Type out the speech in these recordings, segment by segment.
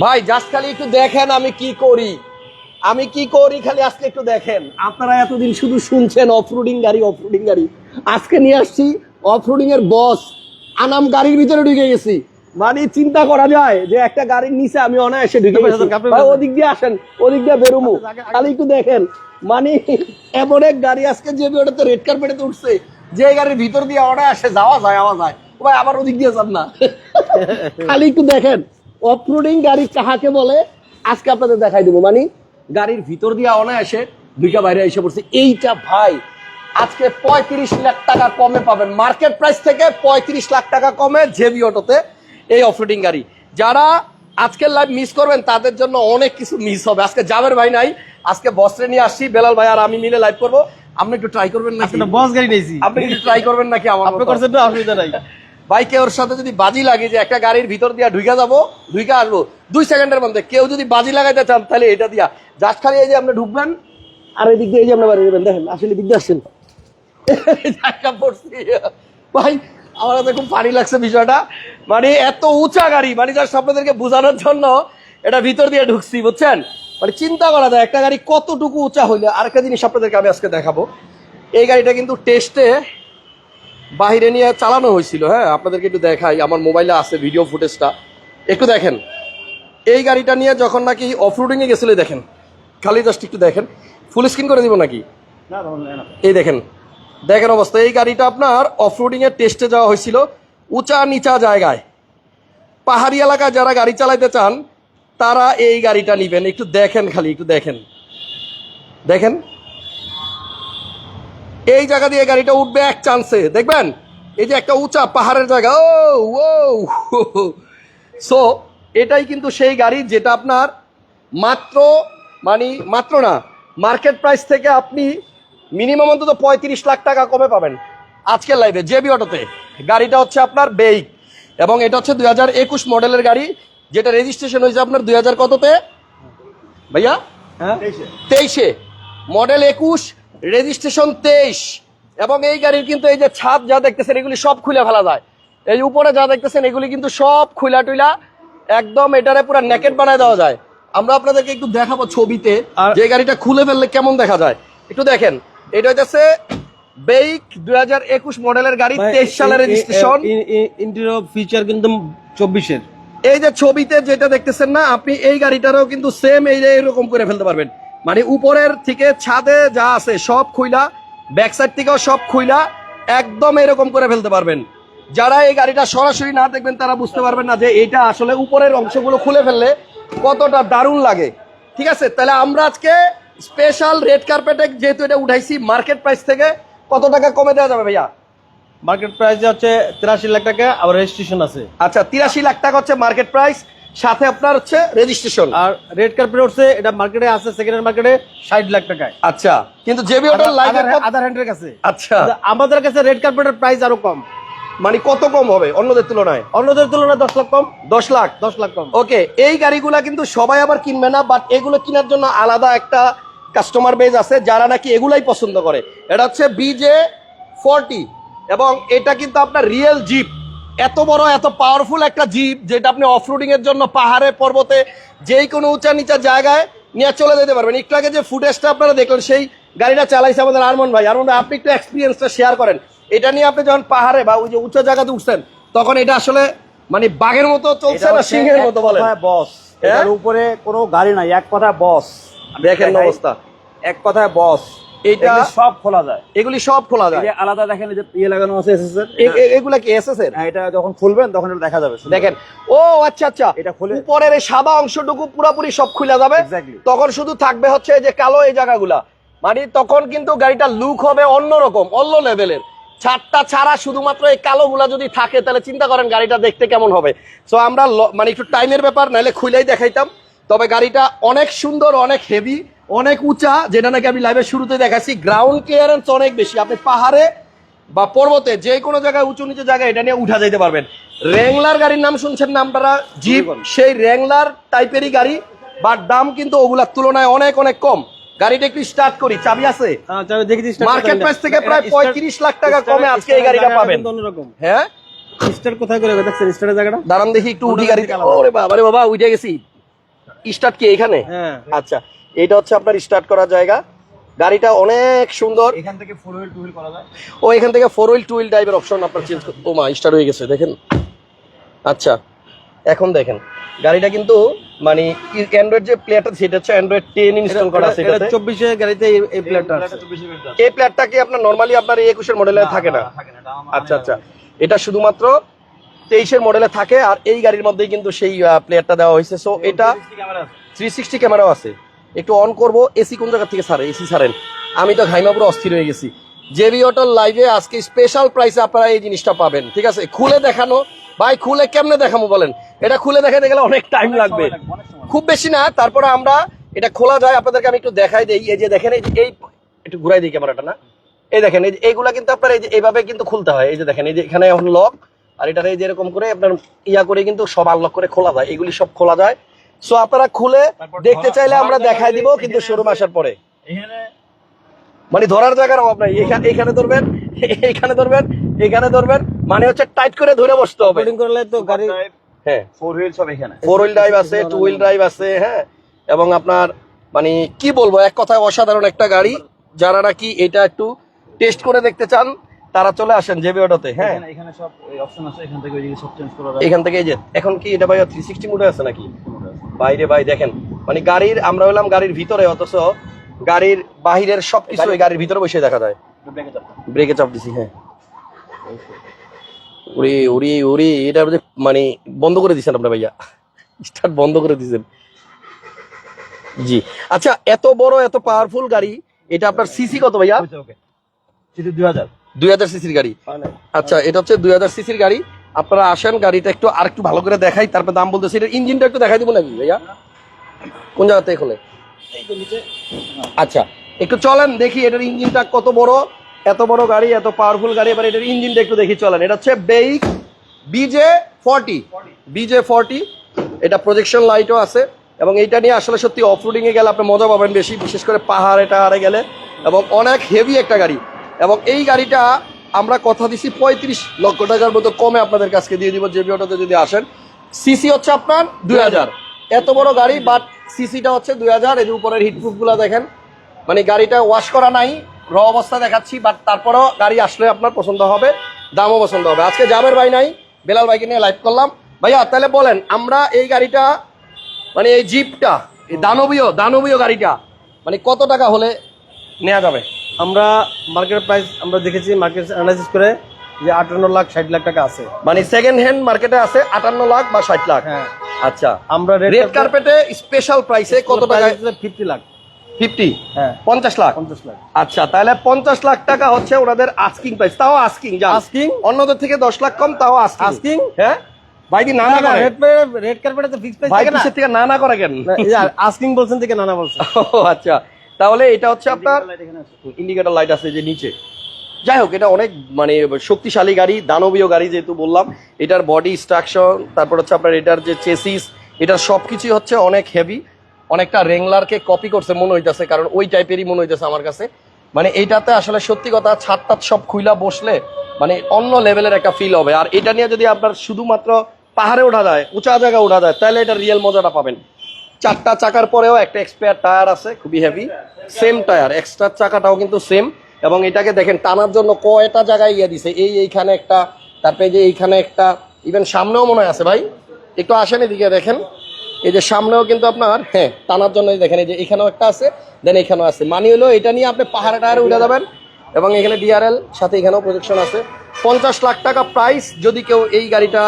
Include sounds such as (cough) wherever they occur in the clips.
ভাই জাস্ট খালি একটু দেখেন আমি কি করি। আমি কি করি খালি আজকে একটু দেখেন। আপনারা এতদিন শুধু শুনছেন অফরোডিং গাড়ি অফরোডিং গাড়ি। আজকে নিয়ে আসছি অফরোডিং এর বস আনাম গাড়ির ভিতরে ঢুকে গেছি। মানে চিন্তা করা যায় যে একটা গাড়ির নিচে আমি অনায়াসে ঢুকে গেছি। ভাই, ওদিক দিয়ে আসেন ওদিক দিয়ে বেরোমু। খালি একটু দেখেন। মানে এমন এক গাড়ি আজকে যে ওটাতে রেড কার্পেটে উঠছে যে গাড়ির ভিতর দিয়ে অনায়াসে যাওয়া যায় আওয়া যায়। ভাই আবার ওদিক দিয়ে যান না। (laughs) খালি একটু দেখেন। অফরোডিং গাড়ি কাহাকে বলে? আজকে আপনাদের দেখাই দেবো। মানে গাড়ির ভিতর দিয়ে অনায়াসে দুইটা বাইরে এসে পড়ছে। এইটা ভাই আজকে পঁয়ত্রিশ লাখ টাকা কমে পাবেন। মার্কেট প্রাইস থেকে পঁয়ত্রিশ লাখ টাকা কমে জেবি অটোতে এই অফরোডিং গাড়ি। যারা আজকের লাইভ মিস করবেন তাদের জন্য অনেক কিছু মিস হবে। আজকে জাবের ভাই নাই আজকে বস্ত্রে নিয়ে আসছি। বেলাল ভাই আর আমি মিলে লাইভ করব। আপনি একটু ট্রাই করবেন নাকি? বস গাড়ি নিয়েছি। আপনি একটু ট্রাই করবেন নাকি আমার আপনি করছেন অসুবিধা নাই। বাইকে ওর সাথে যদি বাজি লাগে যে একটা গাড়ির ভিতর দিয়া ঢুকে যাব ঢুকে আসব, দুই সেকেন্ডের মধ্যে। কেউ যদি বাজি লাগাইতে চান, তাহলে এটা দিয়া। জাস্ট খালি এই যে আপনি ঢুকবেন, আর এদিক দিয়ে এই যে আপনি বাড়ি যাবেন, দেখেন, আসলে দিক দিয়ে আসছেন। (laughs) ভাই, আমার কাছে খুব ফানি লাগছে বিষয়টা। মানে এত উঁচা গাড়ি মানে জাস্ট আপনাদেরকে বোঝানোর জন্য এটা ভিতর দিয়ে ঢুকছি, বুঝছেন? মানে চিন্তা করা যায়, একটা গাড়ি কতটুকু উঁচা হইলে আরেকটা জিনিস আপনাদেরকে আমি আজকে দেখাবো। এই গাড়িটা কিন্তু টেস্টে বাহিরে নিয়ে চালানো হয়েছিল হ্যাঁ? আপনাদেরকে একটু দেখাই আমার মোবাইলে আছে ভিডিও ফুটেজটা একটু দেখেন। এই গাড়িটা নিয়ে যখন নাকি অফরোডিং এ গেছিল দেখেন। খালি জাস্ট একটু দেখেন। ফুল স্ক্রিন করে দিব নাকি? এই দেখেন। দেখেন অবস্থা এই গাড়িটা আপনার অফরোডিং এর টেস্টে যাওয়া হয়েছিল উঁচা নিচা জায়গায়। পাহাড়ি এলাকায় যারা গাড়ি চালাইতে চান তারা এই গাড়িটা নিবেন। একটু দেখেন খালি একটু দেখেন। দেখেন? এই জায়গা দিয়ে গাড়িটা উঠবে এক চান্সে দেখবেন? এই যে একটা উঁচা পাহাড়ের জায়গা ও ও সো এটাই কিন্তু সেই গাড়ি যেটা আপনার মাত্র মানে মাত্র না মার্কেট প্রাইস থেকে আপনি মিনিমাম অন্তত পঁয়ত্রিশ লাখ টাকা কমে পাবেন আজকের লাইভে জেবি অটোতে গাড়িটা হচ্ছে আপনার বেইক এবং এটা হচ্ছে দুই হাজার একুশ মডেলের গাড়ি যেটা রেজিস্ট্রেশন হয়েছে আপনার দুই হাজার কততে? ভাইয়া? হ্যাঁ। তেইশে। মডেল একুশ রেজিস্ট্রেশন তেইশ। এবং এই গাড়ির কিন্তু এই যে ছাদ যা দেখতেছেন এগুলি সব খুলে ফেলা যায়। এই উপরে যা দেখতেছেন এগুলি কিন্তু সব খুলা টুইলা একদম এটারে পুরো নেকেট বানায় দেওয়া যায়। আমরা আপনাদেরকে একটু দেখাবো ছবিতে যে গাড়িটা খুলে ফেললে কেমন দেখা যায়। একটু দেখেন এটা হইতেছে বেইক দুই হাজার একুশ মডেলের গাড়ি তেইশ সালের রেজিস্ট্রেশন ইন্টেরিয়র ফিচার কিন্তু চব্বিশের। এই যে ছবিতে যেটা দেখতেছেন না আপনি এই গাড়িটারও কিন্তু সেম এই যে এরকম করে ফেলতে পারবেন। মানে উপরের থেকে ছাদে যা আছে সব খুইলা ব্যাক সাইড থেকেও সব খুইলা একদম এরকম করে ফেলতে পারবেন। যারা এই গাড়িটা সরাসরি না দেখবেন তারা বুঝতে পারবেন না যে এটা আসলে উপরের অংশগুলো খুলে ফেললে কতটা দারুণ লাগে। ঠিক আছে? তাহলে আমরা আজকে স্পেশাল রেড কার্পেটে যেহেতু এটা উঠাইছি মার্কেট প্রাইস থেকে কত টাকা কমে দেওয়া যাবে ভাইয়া? মার্কেট প্রাইস হচ্ছে তিরাশি লাখ টাকা আবার রেজিস্ট্রেশন আছে। আচ্ছা তিরাশি লাখ টাকা হচ্ছে মার্কেট প্রাইস সাথে আপনার হচ্ছে রেজিস্ট্রেশন আর রেড কার্পেট উঠছে এটা মার্কেটে আছে সেকেন্ড হ্যান্ড মার্কেটে ষাট লাখ টাকায়। আচ্ছা কিন্তু জেবি ওটার লাইভের আদার হ্যান্ডের কাছে। আচ্ছা। আমাদের কাছে রেড কার্পেটের প্রাইস আরও কম। মানে কত কম হবে অন্যদের তুলনায়? অন্যদের তুলনায় দশ লাখ কম। দশ লাখ? দশ লাখ কম। ওকে এই গাড়িগুলা কিন্তু সবাই আবার কিনবে না বাট এগুলো কেনার জন্য আলাদা একটা কাস্টমার বেজ আছে যারা নাকি এগুলাই পছন্দ করে। এটা হচ্ছে বিজে ফর্টি এবং এটা কিন্তু আপনার রিয়েল জিপ এত বড় এত পাওয়ারফুল একটা জিপ যেটা আপনি অফরোডিং এর জন্য পাহাড়ে পর্বতে যেই কোনো উঁচা নিচা জায়গায় নিয়ে চলে যেতে পারবেন। একটু আগে যে ফুটেজটা আপনারা দেখলেন সেই গাড়িটা চালাইছে আমাদের আরমন ভাই। আরমন ভাই আপনি একটু এক্সপিরিয়েন্সটা শেয়ার করেন। এটা নিয়ে আপনি যখন পাহাড়ে বা ওই যে উঁচা জায়গাতে উঠছেন তখন এটা আসলে মানে বাঘের মতো চলছে না সিংহের মতো বলেন? বস? এটার উপরে কোনো গাড়ি নাই এক কথায় বস দেখেন অবস্থা। এক কথায় বস এগুলি সব খোলা যায়। এগুলি সব খোলা যায়। আলাদা দেখেন যে ইয়ে লাগানো আছে এসএসএর এ- এ- এগুলা কি এসএস এর? হ্যাঁ এটা যখন খুলবেন তখন এটা দেখা যাবে দেখেন। ও আচ্ছা আচ্ছা। এটা খুলে- উপরের এই সাদা অংশটুকু পুরোপুরি সব খুলে যাবে। তখন শুধু থাকবে হচ্ছে যে কালো এই জায়গাগুলা। মানে তখন কিন্তু গাড়িটা লুক হবে অন্যরকম অন্য লেভেলের ছাদটা ছাড়া শুধুমাত্র এই কালো গুলা যদি থাকে তাহলে চিন্তা করেন গাড়িটা দেখতে কেমন হবে। সো আমরা মানে একটু টাইমের ব্যাপার নাহলে খুলেই দেখাইতাম। তবে গাড়িটা অনেক সুন্দর অনেক হেভি অনেক উঁচা যেটা নাকি আমি লাইভের শুরুতে দেখাচ্ছি। গ্রাউন্ড ক্লিয়ারেন্স অনেক বেশি। আপনি পাহাড়ে বা পর্বতে যে কোনো জায়গায় উঁচু নিচু জায়গায় এটা নিয়ে উঠা যেতে পারবেন। র্যাংলার গাড়ির নাম শুনছেন না আপনারা? জিপ সেই র্যাংলার টাইপেরই গাড়ি বাট দাম কিন্তু ওগুলার তুলনায় অনেক অনেক কম। গাড়িটা একটু স্টার্ট করি। চাবি আছে? মার্কেট প্রাইস থেকে প্রায় পঁয়ত্রিশ লাখ টাকা কমে আজকে এই গাড়িটা পাবেন। হ্যাঁ? স্টার কোথায় করে দেখছেন স্টারের জায়গাটা? দাঁড়ান দেখি একটু উঠি গাড়ি ওরে বাবা রে বাবা উঠে গেছি। স্টার্ট কি এখানে? হ্যাঁ। আচ্ছা। এটা হচ্ছে আপনার স্টার্ট করার জায়গা। গাড়িটা অনেক সুন্দর। এখান থেকে ফোর হুইল টু হুইল করা যায়? ও এখান থেকে ফোর হুইল টু হুইল ড্রাইভের অপশন আপনার চেঞ্জ ও মা স্টার্ট হয়ে গেছে দেখেন। আচ্ছা এখন দেখেন। গাড়িটা কিন্তু মানে অ্যান্ড্রয়েড যে প্লেয়ারটা সেটা হচ্ছে অ্যান্ড্রয়েড টেন ইনস্টল করা আছে এটাতে। চব্বিশে গাড়িতে এই- এই প্লেটটা আছে। চব্বিশে মিনিট এই প্লেয়ারটা কি আপনার নর্মালি আপনার এই একুশের মডেলে থাকে না? থাকে না এটা আচ্ছা আচ্ছা। এটা শুধুমাত্র তেইশের মডেলে থাকে আর এই গাড়ির মধ্যেই কিন্তু সেই প্লেয়ারটা দেওয়া হয়েছে। সো এটা থ্রি সিক্সটি ক্যামেরাও আছে। একটু অন করব এসি কোন জায়গা থেকে ছাড়ে এসি ছাড়েন আমি তো ঘাইমা পুরো অস্থির হয়ে গেছি। জেবি অটোর লাইভে আজকে স্পেশাল প্রাইসে আপনারা এই জিনিসটা পাবেন ঠিক আছে? খুলে দেখানো। ভাই খুলে কেমনে দেখাবো বলেন? এটা খুলে দেখাতে গেলে অনেক টাইম লাগবে। খুব বেশি না তারপরে আমরা এটা খোলা যায় আপনাদেরকে আমি একটু দেখাই দিই। এই যে দেখেন এই যে এই একটু ঘুরাই দিই ক্যামেরাটা না। এই দেখেন এই যে এইগুলা কিন্তু আপনার এই যে এইভাবে কিন্তু খুলতে হয়। এই যে দেখেন এই যে এখানে এখন লক আর এটা এই যে এরকম করে আপনার ইয়া করে কিন্তু সব আনলক করে খোলা যায়। এগুলি সব খোলা যায়। সো আপনারা খুলে দেখতে চাইলে আমরা দেখাই দিব কিন্তু শোরুম আসার পরে। মানে ধরার জায়গার অভাব নাই। এখানে এখানে ধরবেন এখানে ধরবেন এখানে ধরবেন মানে হচ্ছে টাইট করে ধরে বসতে হবে। করলে তো গাড়ি হ্যাঁ। ফোর হুইল সব এখানে। ফোর হুইল ড্রাইভ আছে টু হুইল ড্রাইভ আছে হ্যাঁ। এবং আপনার মানে কি বলব এক কথায় অসাধারণ একটা গাড়ি। যারা নাকি এটা একটু টেস্ট করে দেখতে চান তারা চলে আসেন জেবি অটোতে হ্যাঁ। এখানে এখানে সব অপশন আছে এখান থেকে সব চেঞ্জ করা যায় এখান থেকে এই যে এখন কি এটা ভাই থ্রি সিক্সটি মোডে আছে নাকি? বাইরে ভাই দেখেন মানে গাড়ির আমরা হলাম গাড়ির ভিতরে অথচ গাড়ির বাহিরের সবকিছু ওই গাড়ির ভিতরে বসে দেখা যায়। ব্রেকে চাপ দিছি। হ্যাঁ। ওরে ওরে ওরে এটা মানে বন্ধ করে দিছেন আপনার ভাইয়া। স্টার্ট বন্ধ করে দিছেন। জি। আচ্ছা এত বড় এত পাওয়ারফুল গাড়ি এটা আপনার সিসি কত ভাইয়া? দুই হাজার। দুই হাজার সিসির গাড়ি। আচ্ছা এটা হচ্ছে দুই হাজার সিসির গাড়ি। আপনারা আসেন গাড়িটা একটু আর একটু ভালো করে দেখাই তারপর দাম বলতেছি। এটার ইঞ্জিনটা একটু দেখাই দিব নাকি ভাইয়া? কোন জায়গা থেকে খোলে আচ্ছা একটু চলেন দেখি এটার ইঞ্জিনটা কত বড়। এত বড় গাড়ি এত পাওয়ারফুল গাড়ি এবার এটার ইঞ্জিনটা একটু দেখি চলেন। এটা হচ্ছে বেইক বিজে ফর্টি বিজে ফর্টি এটা প্রজেকশন লাইটও আছে। এবং এইটা নিয়ে আসলে সত্যি অফরোডিং এ গেলে আপনি মজা পাবেন বেশি বিশেষ করে পাহাড়ে টাহাড়ে গেলে। এবং অনেক হেভি একটা গাড়ি। এবং এই গাড়িটা আমরা কথা দিছি পঁয়ত্রিশ লক্ষ টাকার মতো কমে আপনাদের কাছকে দিয়ে দিব জেবি অটোতে যদি আসেন। সিসি হচ্ছে আপনার দুই হাজার। এত বড় গাড়ি বাট সিসিটা হচ্ছে দুই হাজার। এর উপরের হিটপ্রুফগুলা দেখেন মানে গাড়িটা ওয়াশ করা নাই র অবস্থা দেখাচ্ছি বাট তারপরেও গাড়ি আসলে আপনার পছন্দ হবে, দামও পছন্দ হবে। আজকে জাবের ভাই নাই, বেলাল ভাইকে নিয়ে লাইভ করলাম। ভাইয়া, তাহলে বলেন, আমরা এই গাড়িটা মানে এই জিপটা এই দানবীয় দানবীয় গাড়িটা মানে কত টাকা হলে নেওয়া যাবে? আমরা মার্কেট প্রাইস আমরা দেখেছি মার্কেট অ্যানালাইসিস করে যে আটান্ন লাখ ষাট লাখ টাকা আছে। মানে সেকেন্ড হ্যান্ড টাকা আছে আটান্ন লাখ বা ষাট লাখ। হ্যাঁ। আচ্ছা। আমরা রেড কার্পেটে স্পেশাল প্রাইসে কত টাকা ফিফটি লাখ। ফিফটি হ্যাঁ। পঞ্চাশ লাখ? পঞ্চাশ লাখ। আচ্ছা তাহলে পঞ্চাশ লাখ টাকা হচ্ছে ওনাদের আস্কিং প্রাইস তাও আস্কিং যা Asking? অন্যদের থেকে দশ লাখ কম তাও আস্কিং হ্যাঁ? ভাই কি না না করে? রেড রেড কার্পেটে তো ফিক্স প্রাইস থাকে না। থেকে করে কেন? আস্কিং বলছেন থেকে নানা বলছেন। ও আচ্ছা। তাহলে এটা হচ্ছে আপনার ইন্ডিকেটর লাইট আছে। যে নিচে। যাই হোক এটা অনেক মানে শক্তিশালী গাড়ি দানবীয় গাড়ি যেহেতু বললাম এটার বডি স্ট্রাকচার তারপর হচ্ছে আপনার এটার যে চেসিস এটার সবকিছুই হচ্ছে অনেক হেভি অনেকটা রেংলারকে কপি করছে মনে হইতেছে কারণ ওই টাইপেরই মনে হইতেছে আমার কাছে। মানে এইটাতে আসলে সত্যি কথা ছাদ টাত সব খুইলা বসলে মানে অন্য লেভেলের একটা ফিল হবে। আর এটা নিয়ে যদি আপনার শুধুমাত্র পাহাড়ে ওঠা যায় উঁচা জায়গায় ওঠা যায় তাহলে এটা রিয়েল মজাটা পাবেন। চারটা চাকার পরেও একটা এক্সপায়ার টায়ার আছে, খুবই হেভি সেম টায়ার এক্সট্রা চাকাটাও কিন্তু সেম এবং এটাকে দেখেন, টানার জন্য কয়টা জায়গায় ইয়ে দিছে। এই এইখানে একটা, তারপরে যে এইখানে একটা ইভেন সামনেও মনে আছে ভাই। একটু আসেন এদিকে দেখেন। এই যে সামনেও কিন্তু আপনার হ্যাঁ টানার জন্য দেখেন, এই যে এখানেও একটা আছে দেন এখানেও আছে। মানি হলো, এটা নিয়ে আপনি পাহাড়ে টায়ারে উঠে যাবেন। এবং এখানে ডিআরএল সাথে এখানেও প্রজেকশন আছে। পঞ্চাশ লাখ টাকা প্রাইস যদি কেউ এই গাড়িটা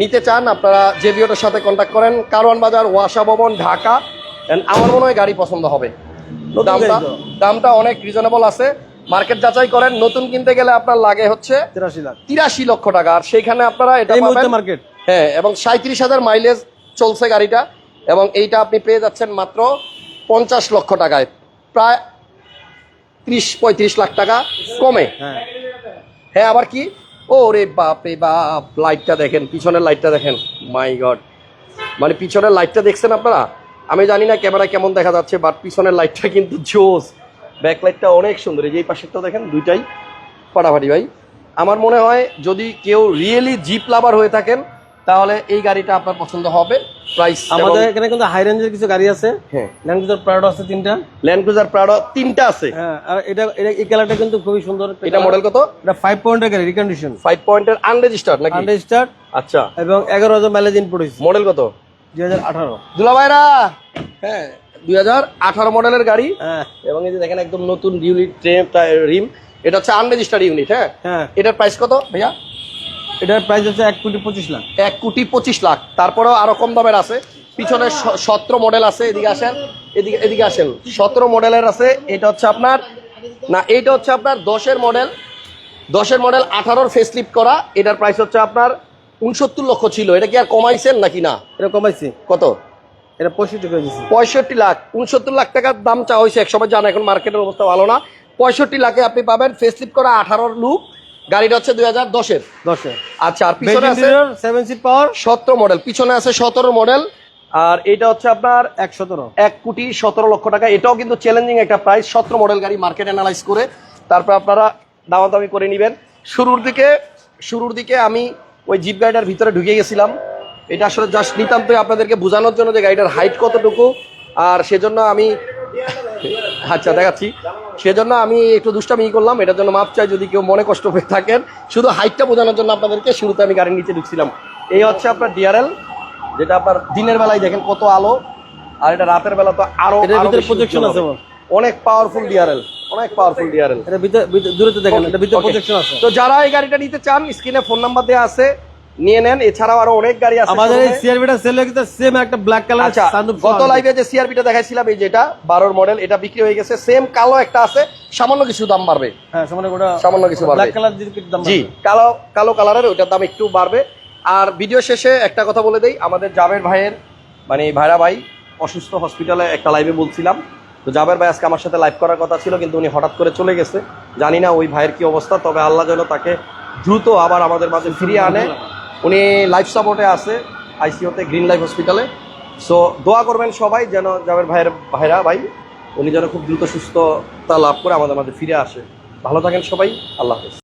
নিতে চান আপনারা জেবিওটার সাথে কন্ট্যাক্ট করেন কারওয়ান বাজার ওয়াসা ভবন ঢাকা আমার মনে হয় গাড়ি পছন্দ হবে। দামটা দামটা অনেক রিজনেবল আছে। মার্কেট যাচাই করেন নতুন কিনতে গেলে আপনার লাগে হচ্ছে তিরাশি লক্ষ টাকা আর সেইখানে আপনারা এটা মার্কেট হ্যাঁ এবং সাঁত্রিশ হাজার মাইলেজ চলছে গাড়িটা এবং এইটা আপনি পেয়ে যাচ্ছেন মাত্র পঞ্চাশ লক্ষ টাকায়। প্রায় ত্রিশ পঁয়ত্রিশ লাখ টাকা কমে। হ্যাঁ। হ্যাঁ আবার কি? ও রে বাপ বাপ লাইটটা দেখেন, পিছনের লাইটটা দেখেন। মাই গড মানে পিছনের লাইটটা দেখছেন আপনারা? আমি জানি না ক্যামেরা কেমন দেখা যাচ্ছে বাট পিছনের লাইটটা কিন্তু জোস। ব্যাক লাইটটা অনেক সুন্দর। এই যে পাশেরটা দেখেন, দুইটাই ফাটাফাটি ভাই। আমার মনে হয় যদি কেউ রিয়েলি জিপ লাভার হয়ে থাকেন তাহলে এই গাড়িটা আপনার পছন্দ হবে প্রাইস আমাদের এখানে কিন্তু হাই রেঞ্জের কিছু গাড়ি আছে। হ্যাঁ। ল্যান্ড ক্রুজার প্রাউড আছে তিনটা। ল্যান্ড ক্রুজার প্রাডো তিনটা আছে। হ্যাঁ আর এটা এটা এই কালারটা কিন্তু খুবই সুন্দর। এটা মডেল কত? এটা ফাইভ পয়েন্টের গাড়ি রিকন্ডিশন ফাইভ পয়েন্টের আনরেজিস্টার্ড নাকি? আন্ডার স্টার্ট আচ্ছা। এবং এগারো হাজার মাইলেজ ইনপুট হয়েছে। মডেল কত? দুই হাজার আঠারো। দুলা ভাইরা হ্যাঁ দুই হাজার আঠারো মডেলের গাড়ি। হ্যাঁ। এবং এই যে দেখেন একদম নতুন ইউনিট ট্রেম রিম এটা হচ্ছে আনরেজিস্টার্ড ইউনিট হ্যাঁ? হ্যাঁ। এটার প্রাইস কত ভাইয়া? এটার প্রাইস হচ্ছে এক কোটি পঁচিশ লাখ। এক কোটি পঁচিশ লাখ। তারপরেও আরও কম দামের আছে। পিছনে সতেরো মডেল আছে এদিকে আসেন। এদিকে এদিকে আসেন। সতেরো মডেলের আছে এটা হচ্ছে আপনার না এইটা হচ্ছে আপনার দশের মডেল দশের মডেল আঠারোর ফেসলিপ করা। এটার প্রাইস হচ্ছে আপনার উনসত্তর লক্ষ ছিল। এটা কি আর কমাইছেন নাকি না? এটা কমাইছি। কত? এটা পঁয়ষট্টি করে দিচ্ছি পঁয়ষট্টি লাখ। উনসত্তর লাখ টাকার দাম চা হয়েছে। এক সময় জানা এখন মার্কেটের অবস্থা ভালো না। পঁয়ষট্টি লাখে আপনি পাবেন ফেসলিপ করা আঠারোর লুক গাড়িটা হচ্ছে দুই হাজার দশের। দশে আচ্ছা আর পিছনে আছে সেভেন সিট পাওয়ার সতেরো মডেল পিছনে আছে সতেরো মডেল আর এটা হচ্ছে আপনার এক সতেরো। এক কোটি সতেরো লক্ষ টাকা। এটাও কিন্তু চ্যালেঞ্জিং একটা প্রাইস সতেরো মডেল গাড়ি মার্কেট অ্যানালাইজ করে তারপর আপনারা দামাদামি করে নেবেন। শুরুর দিকে শুরুর দিকে আমি ওই জিপ গাড়িটার ভিতরে ঢুকে গেছিলাম। এটা আসলে জাস্ট নিতান্তই আপনাদেরকে বোঝানোর জন্য যে গাড়িটার হাইট কতটুকু। আর সেজন্য আমি আচ্ছা দেখাচ্ছি। সেজন্য আমি একটু দুষ্টামি করলাম এটার জন্য মাপ চাই যদি কেউ মনে কষ্ট পেয়ে থাকেন। শুধু হাইটটা বোঝানোর জন্য আপনাদেরকে শুরুতে আমি গাড়ির নিচে ঢুকছিলাম। এই হচ্ছে আপনার ডিআরএল যেটা আপনার দিনের বেলায় দেখেন কত আলো আর এটা রাতের বেলা তো আরও বেশি আছে। অনেক পাওয়ারফুল ডিআরএল অনেক পাওয়ারফুল ডিআরএল এটা ভিতরে ভিতরে- দূরে দেখেন এটা ভিতরে প্রজেকশন আছে। তো যারা এই গাড়িটা নিতে চান স্ক্রিনে ফোন নাম্বার দেওয়া আছে। নিয়ে নেন এছাড়াও আরও অনেক গাড়ি আছে আমাদের এই। সিআরবিটা সেল কিন্তু সেম একটা ব্ল্যাক কালার আচ্ছা গত লাইভে যে সিআরপিটা দেখাইছিলাম এই যেটা বারোর মডেল এটা বিক্রি হয়ে গেছে সেম কালো একটা আছে সামান্য কিছু দাম বাড়বে। হ্যাঁ সামনে ওটা সামান্য কিছু বাড়বে। ব্ল্যাক কালার দাম জি কালো কালো কালারের ওইটার দাম একটু বাড়বে। আর ভিডিও শেষে একটা কথা বলে দেই আমাদের জাবের ভাইয়ের মানে ভাইরা ভাই অসুস্থ হসপিটালে একটা লাইভে বলছিলাম। তো জাবের ভাই আজকে আমার সাথে লাইভ করার কথা ছিল কিন্তু উনি হঠাৎ করে চলে গেছে। জানি না ওই ভাইয়ের কি অবস্থা তবে আল্লাহ যেন তাকে দ্রুত আবার আমাদের মাঝে ফিরিয়ে আনে। উনি লাইফ সাপোর্টে আছে আইসিওতে গ্রিন লাইফ হসপিটালে সো দোয়া করবেন সবাই যেন জাবের ভাইয়ের, ভাইরা, ভাই, উনি যেন খুব দ্রুত সুস্থতা লাভ করে আমাদের মাঝে ফিরে আসে। ভালো থাকেন সবাই, আল্লাহ হাফেজ।